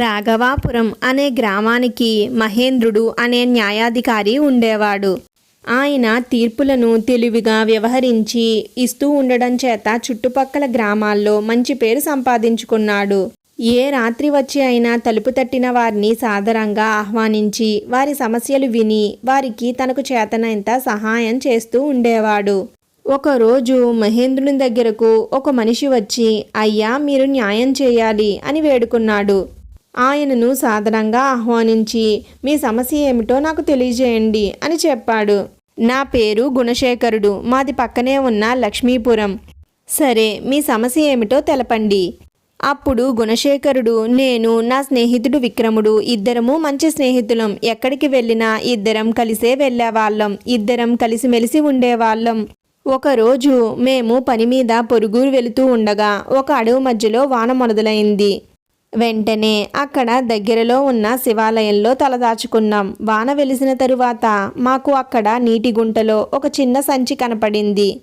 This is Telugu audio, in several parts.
రాఘవాపురం అనే గ్రామానికి మహేంద్రుడు అనే న్యాయాధికారి ఉండేవాడు. ఆయన తీర్పులను తెలివిగా వ్యవహరించి ఇస్తూ ఉండడం చేత చుట్టుపక్కల గ్రామాల్లో మంచి పేరు సంపాదించుకున్నాడు. ఏ రాత్రి వచ్చి అయినా తలుపు తట్టిన వారిని సాదరంగా ఆహ్వానించి వారి సమస్యలు విని వారికి తనకు చేతనంత సహాయం చేస్తూ ఉండేవాడు. ఒకరోజు మహేంద్రుని దగ్గరకు ఒక మనిషి వచ్చి అయ్యా మీరు న్యాయం చేయాలి అని వేడుకున్నాడు. ఆయనను సాధారణంగా ఆహ్వానించి మీ సమస్య ఏమిటో నాకు తెలియజేయండి అని చెప్పాడు. నా పేరు గుణశేఖరుడు. మాది పక్కనే ఉన్న లక్ష్మీపురం. సరే మీ సమస్య ఏమిటో తెలపండి. అప్పుడు గుణశేఖరుడు నేను నా స్నేహితుడు విక్రముడు. ఇద్దరము మంచి స్నేహితులం. ఎక్కడికి వెళ్ళినా ఇద్దరం కలిసే వెళ్ళేవాళ్ళం. ఇద్దరం కలిసిమెలిసి ఉండేవాళ్ళం. ఒకరోజు మేము పని మీద పొరుగురు వెళుతూ ఉండగా ఒక అడవి మధ్యలో వాన మొదలైంది. వెంటనే అక్కడ దగ్గరలో ఉన్న శివాలయంలో తలదాచుకున్నాం వాన వెలిసిన తరువాత మాకు అక్కడ నీటి గుంటలో ఒక చిన్న సంచి కనపడింది.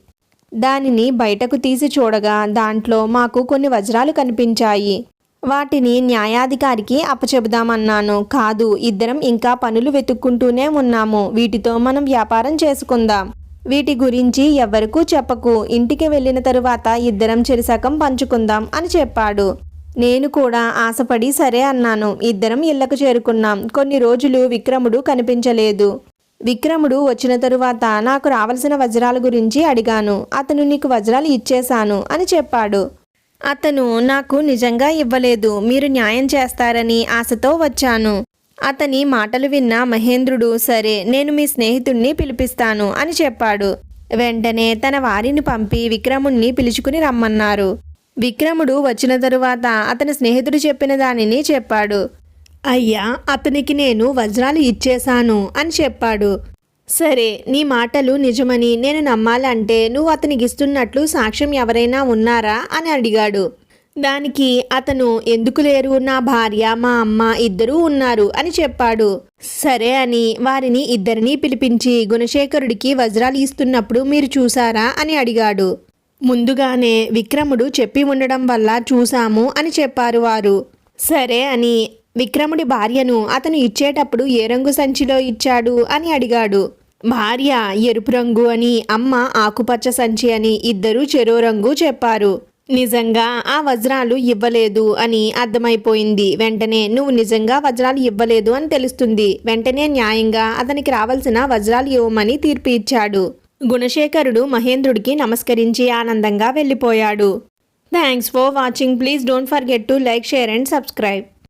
దానిని బయటకు తీసి చూడగా దాంట్లో మాకు కొన్ని వజ్రాలు కనిపించాయి. వాటిని న్యాయాధికారికి అప్పచెబుదామన్నాను. కాదు ఇద్దరం ఇంకా పనులు వెతుక్కుంటూనే ఉన్నాము. వీటితో మనం వ్యాపారం చేసుకుందాం. వీటి గురించి ఎవ్వరికూ చెప్పకు. ఇంటికి వెళ్ళిన తరువాత ఇద్దరం చెరిసకం పంచుకుందాం అని చెప్పాడు. నేను కూడా ఆశపడి సరే అన్నాను. ఇద్దరం ఇళ్ళకు చేరుకున్నాం. కొన్ని రోజులు విక్రముడు కనిపించలేదు. విక్రముడు వచ్చిన తరువాత నాకు రావలసిన వజ్రాల గురించి అడిగాను. అతను నీకు వజ్రాలు ఇచ్చేశాను అని చెప్పాడు. అతను నాకు నిజంగా ఇవ్వలేదు. మీరు న్యాయం చేస్తారని ఆశతో వచ్చాను. అతని మాటలు విన్న మహేంద్రుడు సరే నేను మీ స్నేహితుణ్ణి పిలిపిస్తాను అని చెప్పాడు. వెంటనే తన వారిని పంపి విక్రముణ్ణి పిలుచుకుని రమ్మన్నారు. విక్రముడు వచ్చిన తరువాత అతని స్నేహితుడు చెప్పిన దానిని చెప్పాడు. అయ్యా అతనికి నేను వజ్రాలు ఇచ్చేశాను అని చెప్పాడు. సరే నీ మాటలు నిజమని నేను నమ్మాలంటే నువ్వు అతనికి ఇస్తున్నట్లు సాక్ష్యం ఎవరైనా ఉన్నారా అని అడిగాడు. దానికి అతను ఎందుకు లేరు? నా భార్య మా అమ్మ ఇద్దరూ ఉన్నారు అని చెప్పాడు. సరే అని వారిని ఇద్దరిని పిలిపించి గుణశేఖరుడికి వజ్రాలు ఇస్తున్నప్పుడు మీరు చూసారా అని అడిగాడు. ముందుగానే విక్రముడు చెప్పి ఉండడం వల్ల చూశాము అని చెప్పారు వారు. సరే అని విక్రముడి భార్యను అతను ఇచ్చేటప్పుడు ఏ రంగు సంచిలో ఇచ్చాడు అని అడిగాడు. భార్య ఎరుపు రంగు అని అమ్మ ఆకుపచ్చ సంచి అని ఇద్దరూ చెరో రంగు చెప్పారు. నిజంగా ఆ వజ్రాలు ఇవ్వలేదు అని అర్థమైపోయింది. వెంటనే నువ్వు నిజంగా వజ్రాలు ఇవ్వలేదు అని తెలుస్తుంది. వెంటనే న్యాయంగా అతనికి రావాల్సిన వజ్రాలు ఇవ్వమని తీర్పు ఇచ్చాడు. గుణశేఖరుడు మహేంద్రుడికి నమస్కరించి ఆనందంగా వెళ్ళిపోయాడు. Thanks for watching please don't forget to like share and subscribe